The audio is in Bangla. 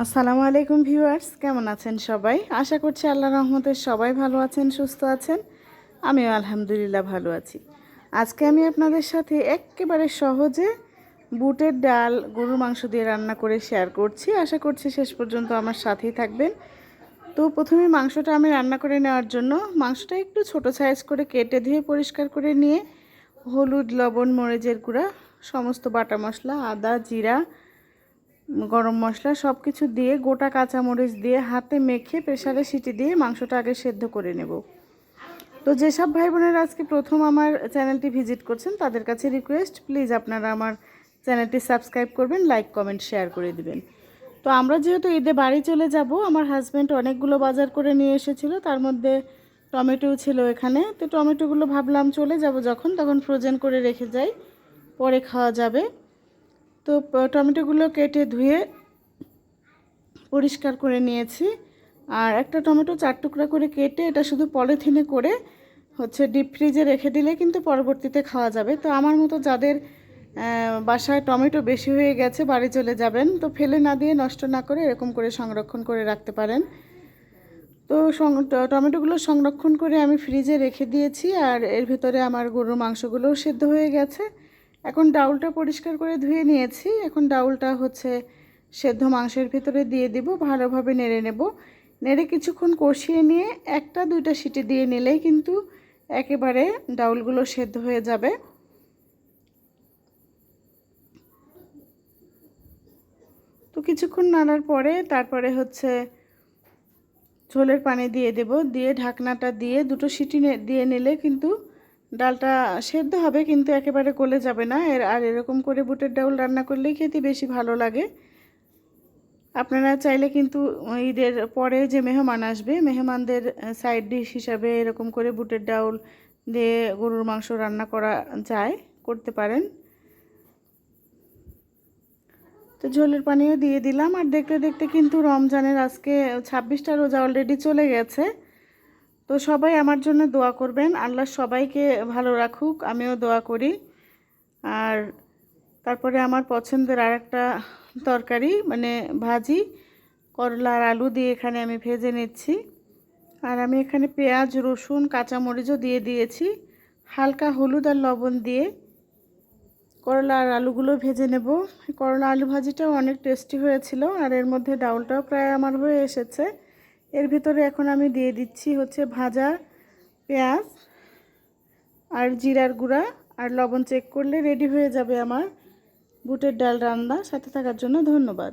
আসসালামু আলাইকুম ভিউয়ার্স, কেমন আছেন সবাই? আশা করছি আল্লাহ রহমতের সবাই ভালো আছেন, সুস্থ আছেন। আমিও আলহামদুলিল্লাহ ভালো আছি। আজকে আমি আপনাদের সাথে একেবারে সহজে বুটের ডাল, গরুর মাংস দিয়ে রান্না করে শেয়ার করছি। আশা করছি শেষ পর্যন্ত আমার সাথেই থাকবেন। তো প্রথমে মাংসটা আমি রান্না করে নেওয়ার জন্য মাংসটা একটু ছোট সাইজ করে কেটে ধুয়ে পরিষ্কার করে নিয়ে হলুদ, লবণ, মরিচের গুঁড়া, সমস্ত বাটা মশলা, আদা, জিরা গরম মশলা সব কিছু দিয়ে, গোটা কাঁচামরিচ দিয়ে, হাতে মেখে প্রেশারে সিটি দিয়ে মাংসটা আগে সেদ্ধ করে নেব। তো যেসব ভাই বোনেরা আজকে প্রথম আমার চ্যানেলটি ভিজিট করছেন, তাদের কাছে রিকোয়েস্ট প্লিজ আপনারা আমার চ্যানেলটি সাবস্ক্রাইব করবেন লাইক কমেন্ট শেয়ার করে দিবেন। তো আমরা যেহেতু ঈদে বাড়ি চলে যাব, আমার হাজব্যান্ড অনেকগুলো বাজার করে নিয়ে এসেছিল, তার মধ্যে টমেটোও ছিল এখানে। তো টমেটোগুলো ভাবলাম চলে যাব যখন, তখন ফ্রোজেন করে রেখে যাই, পরে খাওয়া যাবে। তো টমেটোগুলো কেটে ধুয়ে পরিষ্কার করে নিয়েছি। আর একটা টমেটো চার টুকরা করে কেটে এটা শুধু পলিথিনে করে হচ্ছে ডিপ ফ্রিজে রেখে দিলে কিন্তু পরবর্তীতে খাওয়া যাবে। তো আমার মতো যাদের বাসায় টমেটো বেশি হয়ে গেছে, বাড়ি চলে যাবেন, তো ফেলে না দিয়ে নষ্ট না করে এরকম করে সংরক্ষণ করে রাখতে পারেন। তো টমেটোগুলো সংরক্ষণ করে আমি ফ্রিজে রেখে দিয়েছি, আর এর ভিতরে আমার গরুর মাংসগুলোও সেদ্ধ হয়ে গেছে। এখন ডাউলটা পরিষ্কার করে ধুয়ে নিয়েছি। এখন ডাউলটা হচ্ছে সেদ্ধ মাংসের ভিতরে দিয়ে দিব, ভালোভাবে নেড়ে নেব। নেড়ে কিছুক্ষণ কষিয়ে নিয়ে একটা, দুইটা সিটি দিয়ে নিলেই কিন্তু একেবারে ডাউলগুলো সেদ্ধ হয়ে যাবে। তো কিছুক্ষণ নাড়ার পরে তারপরে হচ্ছে ঝোলের পানি দিয়ে দেব। দিয়ে ঢাকনাটা দিয়ে দুটো সিটি দিয়ে নিলে কিন্তু ডালটা সেদ্ধ হবে, কিন্তু একেবারে গলে যাবে না। এর, আর এরকম করে বুটের ডাউল রান্না করলেই খেতে বেশি ভালো লাগে। আপনারা চাইলে কিন্তু ঈদের পরে যে মেহমান আসবে, মেহমানদের সাইড ডিশ হিসাবে এরকম করে বুটের ডাউল দিয়ে গরুর মাংস রান্না করা যায়, করতে পারেন। তো ঝোলের পানিও দিয়ে দিলাম, আর দেখতে দেখতে কিন্তু রমজানের আজকে ছাব্বিশটা রোজা অলরেডি চলে গেছে। তো সবাই আমার জন্য দোয়া করবেন। আল্লাহ সবাইকে ভালো রাখুক, আমিও দোয়া করি। আর তারপরে আমার পছন্দের আর একটা তরকারি মানে ভাজি, করলা আর আলু দিয়ে এখানে আমি ভেজে নিচ্ছি। আর আমি এখানে পেঁয়াজ, রসুন, কাঁচামরিচও দিয়ে দিয়েছি। হালকা হলুদ আর লবণ দিয়ে করলা আর আলুগুলো ভেজে নেব। করলা আলু ভাজিটাও অনেক টেস্টি হয়েছিল, আর এর মধ্যে ডাউলটাও প্রায় আমার হয়ে এসেছে। এর ভিতরে এখন আমি দিয়ে দিচ্ছি হচ্ছে ভাজা, পেঁয়াজ আর জিরার গুঁড়া আর লবণ চেক করলে রেডি হয়ে যাবে আমার বুটের ডাল রান্না। সাথে থাকার জন্য ধন্যবাদ।